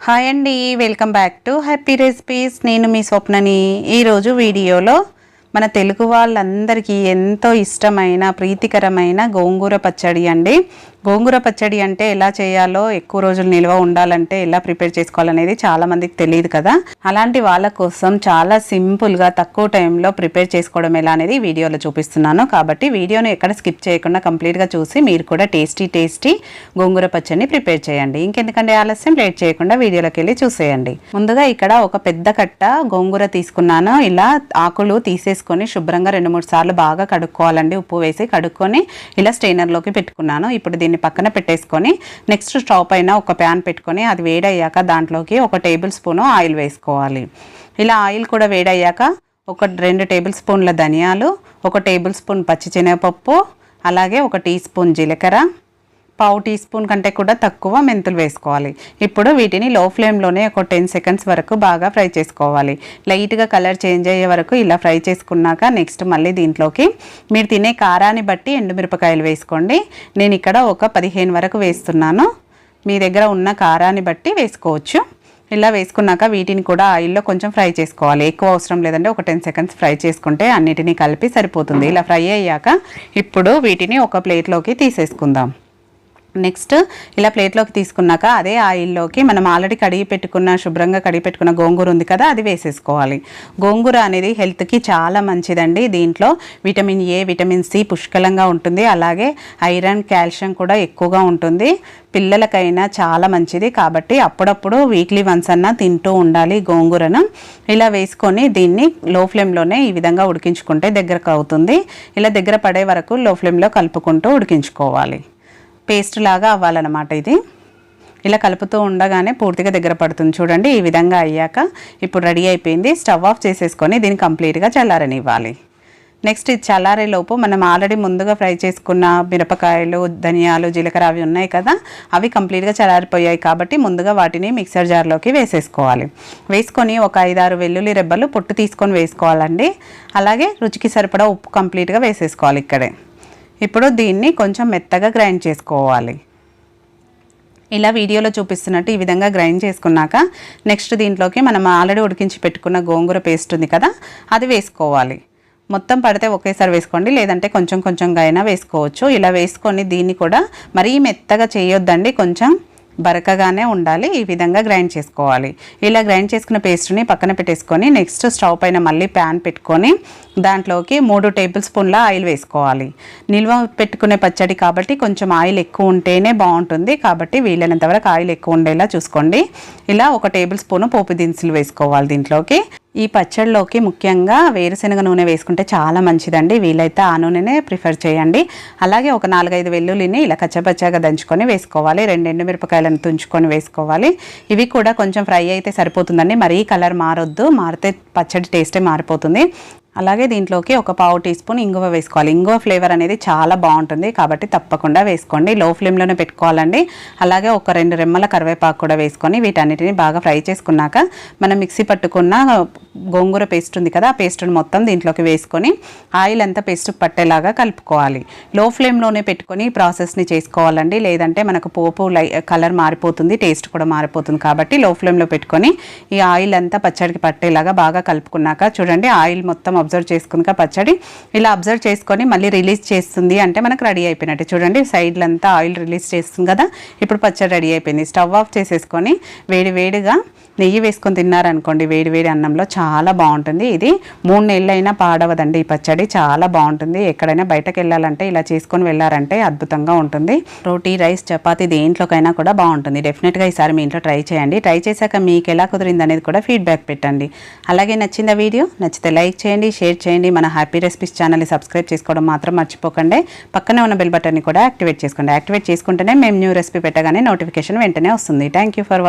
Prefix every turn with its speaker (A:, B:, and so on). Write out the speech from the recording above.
A: Hi అండి welcome back to happy recipes నేను మీ స్వప్నని ఈరోజు వీడియోలో మన తెలుగు వాళ్ళందరికీ ఎంతో ఇష్టమైన ప్రీతికరమైన గోంగూర పచ్చడి అండి. గోంగూర పచ్చడి అంటే ఎలా చేయాలో ఎక్కువ రోజులు నిల్వ ఉండాలంటే ఎలా ప్రిపేర్ చేసుకోవాలనేది చాలా మందికి తెలియదు కదా. అలాంటి వాళ్ళ కోసం చాలా సింపుల్గా తక్కువ టైంలో ప్రిపేర్ చేసుకోవడం ఎలా అనేది వీడియోలో చూపిస్తున్నాను. కాబట్టి వీడియోను ఎక్కడ స్కిప్ చేయకుండా కంప్లీట్గా చూసి మీరు కూడా టేస్టీ టేస్టీ గోంగూర పచ్చడిని ప్రిపేర్ చేయండి. ఇంకెందుకంటే ఆలస్యం? లేట్ చేయకుండా వీడియోలోకి వెళ్ళి చూసేయండి. ముందుగా ఇక్కడ ఒక పెద్ద కట్ట గోంగూర తీసుకున్నాను. ఇలా ఆకులు తీసేసుకొని శుభ్రంగా రెండు మూడు సార్లు బాగా కడుక్కోవాలండి. ఉప్పు వేసి కడుక్కొని ఇలా స్ట్రైనర్లోకి పెట్టుకున్నాను. ఇప్పుడు దీన్ని పక్కన పెట్టేసుకొని నెక్స్ట్ స్టవ్ పైన ఒక ప్యాన్ పెట్టుకొని అది వేడయ్యాక దాంట్లోకి ఒక టేబుల్ స్పూను ఆయిల్ వేసుకోవాలి. ఇలా ఆయిల్ కూడా వేడయ్యాక ఒక రెండు టేబుల్ స్పూన్ల ధనియాలు ఒక టేబుల్ స్పూన్ పచ్చిశనగపప్పు అలాగే ఒక టీ స్పూన్ జీలకర్ర పావు టీ స్పూన్ కంటే కూడా తక్కువ మెంతులు వేసుకోవాలి. ఇప్పుడు వీటిని లో ఫ్లేమ్లోనే ఒక టెన్ సెకండ్స్ వరకు బాగా ఫ్రై చేసుకోవాలి. లైట్గా కలర్ చేంజ్ అయ్యే వరకు ఇలా ఫ్రై చేసుకున్నాక నెక్స్ట్ మళ్ళీ దీంట్లోకి మీరు తినే కారాన్ని బట్టి ఎండుమిరపకాయలు వేసుకోండి. నేను ఇక్కడ ఒక పదిహేను వరకు వేస్తున్నాను. మీ దగ్గర ఉన్న కారాన్ని బట్టి వేసుకోవచ్చు. ఇలా వేసుకున్నాక వీటిని కూడా ఆయిల్లో కొంచెం ఫ్రై చేసుకోవాలి. ఎక్కువ అవసరం లేదంటే ఒక టెన్ సెకండ్స్ ఫ్రై చేసుకుంటే అన్నిటినీ కలిపి సరిపోతుంది. ఇలా ఫ్రై అయ్యాక ఇప్పుడు వీటిని ఒక ప్లేట్లోకి తీసేసుకుందాం. నెక్స్ట్ ఇలా ప్లేట్లోకి తీసుకున్నాక అదే ఆయిల్లోకి మనం ఆల్రెడీ కడిగి పెట్టుకున్న శుభ్రంగా కడిగి పెట్టుకున్న గోంగూర ఉంది కదా అది వేసేసుకోవాలి. గోంగూర అనేది హెల్త్కి చాలా మంచిదండి దీంట్లో. విటమిన్ ఏ విటమిన్ సి పుష్కలంగా ఉంటుంది. అలాగే ఐరన్ కాల్షియం కూడా ఎక్కువగా ఉంటుంది. పిల్లలకైనా చాలా మంచిది కాబట్టి అప్పుడప్పుడు వీక్లీ వన్స్ అన్నా తింటూ ఉండాలి గోంగూరను. ఇలా వేసుకొని దీన్ని లో ఫ్లేమ్లోనే ఈ విధంగా ఉడికించుకుంటే దగ్గరకు అవుతుంది. ఇలా దగ్గర పడే వరకు లో ఫ్లేమ్లో కలుపుకుంటూ ఉడికించుకోవాలి. పేస్ట్ లాగా అవ్వాలన్నమాట ఇది. ఇలా కలుపుతూ ఉండగానే పూర్తిగా దగ్గర పడుతుంది. చూడండి ఈ విధంగా అయ్యాక ఇప్పుడు రెడీ అయిపోయింది. స్టవ్ ఆఫ్ చేసేసుకొని దీన్ని కంప్లీట్గా చల్లారనివ్వాలి. నెక్స్ట్ ఇది చల్లారేలోపు మనం ఆల్రెడీ ముందుగా ఫ్రై చేసుకున్న మిరపకాయలు ధనియాలు జీలకర్ర అవి ఉన్నాయి కదా అవి కంప్లీట్గా చల్లారిపోయాయి కాబట్టి ముందుగా వాటిని మిక్సర్ జార్లోకి వేసేసుకోవాలి. వేసుకొని ఒక ఐదారు వెల్లుల్లి రెబ్బలు పొట్టు తీసుకొని వేసుకోవాలండి. అలాగే రుచికి సరిపడా ఉప్పు కంప్లీట్గా వేసేసుకోవాలి ఇక్కడే. ఇప్పుడు దీన్ని కొంచెం మెత్తగా గ్రైండ్ చేసుకోవాలి. ఇలా వీడియోలో చూపిస్తున్నట్టు ఈ విధంగా గ్రైండ్ చేసుకున్నాక నెక్స్ట్ దీంట్లోకి మనం ఆల్రెడీ ఉడికించి పెట్టుకున్న గోంగూర పేస్ట్ ఉంది కదా అది వేసుకోవాలి. మొత్తం పడితే ఒకేసారి వేసుకోండి లేదంటే కొంచెం కొంచెంగా అయినా వేసుకోవచ్చు. ఇలా వేసుకొని దీన్ని కూడా మరీ మెత్తగా చేయొద్దండి కొంచెం బరకగానే ఉండాలి ఈ విధంగా గ్రైండ్ చేసుకోవాలి. ఇలా గ్రైండ్ చేసుకున్న పేస్ట్ని పక్కన పెట్టేసుకొని నెక్స్ట్ స్టవ్ పైన మళ్ళీ ప్యాన్ పెట్టుకొని దాంట్లోకి మూడు టేబుల్ స్పూన్ల ఆయిల్ వేసుకోవాలి. నిల్వ పెట్టుకునే పచ్చడి కాబట్టి కొంచెం ఆయిల్ ఎక్కువ ఉంటేనే బాగుంటుంది. కాబట్టి వీలైనంత వరకు ఆయిల్ ఎక్కువ ఉండేలా చూసుకోండి. ఇలా ఒక టేబుల్ స్పూన్ పోపు దినుసులు వేసుకోవాలి దీంట్లోకి. ఈ పచ్చడిలోకి ముఖ్యంగా వేరుశనగ నూనె వేసుకుంటే చాలా మంచిదండి. వీలైతే ఆ నూనెనే ప్రిఫర్ చేయండి. అలాగే ఒక నాలుగైదు వెల్లుల్లిని ఇలా కచ్చపచ్చగా దంచుకొని వేసుకోవాలి. రెండు ఎండుమిరపకాయలను తుంచుకొని వేసుకోవాలి. ఇవి కూడా కొంచెం ఫ్రై అయితే సరిపోతుందండి. మరీ కలర్ మారొద్దు. మారితే పచ్చడి టేస్టే మారిపోతుంది. అలాగే దీంట్లోకి ఒక పావు టీ స్పూన్ ఇంగువ వేసుకోవాలి. ఇంగువ ఫ్లేవర్ అనేది చాలా బాగుంటుంది. కాబట్టి తప్పకుండా వేసుకోండి. లో ఫ్లేమ్లోనే పెట్టుకోవాలండి. అలాగే ఒక రెండు రెమ్మల కరివేపాకు కూడా వేసుకొని వీటన్నిటిని బాగా ఫ్రై చేసుకున్నాక మనం మిక్సీ పట్టుకున్న గోంగూర పేస్ట్ ఉంది కదా ఆ పేస్ట్ని మొత్తం దీంట్లోకి వేసుకొని ఆయిల్ అంతా పేస్ట్ పట్టేలాగా కలుపుకోవాలి. లో ఫ్లేమ్లోనే పెట్టుకొని ప్రాసెస్ని చేసుకోవాలండి. లేదంటే మనకు పోపు లై కలర్ మారిపోతుంది టేస్ట్ కూడా మారిపోతుంది. కాబట్టి లో ఫ్లేమ్లో పెట్టుకొని ఈ ఆయిల్ అంతా పచ్చడికి పట్టేలాగా బాగా కలుపుకున్నాక చూడండి ఆయిల్ మొత్తం అబ్జర్వ్ చేసుకున్నాక పచ్చడి ఇలా అబ్జర్వ్ చేసుకొని మళ్ళీ రిలీజ్ చేస్తుంది అంటే మనకు రెడీ అయిపోయినట్టు. చూడండి సైడ్లంతా ఆయిల్ రిలీజ్ చేస్తుంది కదా ఇప్పుడు పచ్చడి రెడీ అయిపోయింది. స్టవ్ ఆఫ్ చేసేసుకొని వేడి వేడిగా నెయ్యి వేసుకొని తిన్నారనుకోండి వేడి వేడి అన్నంలో చాలా బాగుంటుంది. ఇది మూడు నెలలైనా పాడవదండి ఈ పచ్చడి చాలా బాగుంటుంది. ఎక్కడైనా బయటకు వెళ్ళాలంటే ఇలా చేసుకొని వెళ్ళారంటే అద్భుతంగా ఉంటుంది. రోటీ రైస్ చపాతీ దేంట్లోకైనా కూడా బాగుంటుంది. డెఫినెట్గా ఈసారి మీ ఇంట్లో ట్రై చేయండి. ట్రై చేశాక మీకు ఎలా కుదిరింది అనేది కూడా ఫీడ్బ్యాక్ పెట్టండి. అలాగే నచ్చిందా వీడియో? నచ్చితే లైక్ చేయండి షేర్ చేయండి. మన హ్యాపీ రెసిపీస్ ఛానల్ని సబ్స్క్రైబ్ చేసుకోవడం మాత్రం మర్చిపోకండి. పక్కనే ఉన్న బెల్ బటన్ని కూడా యాక్టివేట్ చేసుకోండి. యాక్టివేట్ చేసుకుంటేనే మేము న్యూ రెసిపీ పెట్టగానే నోటిఫికేషన్ వెంటనే వస్తుంది. Thank you for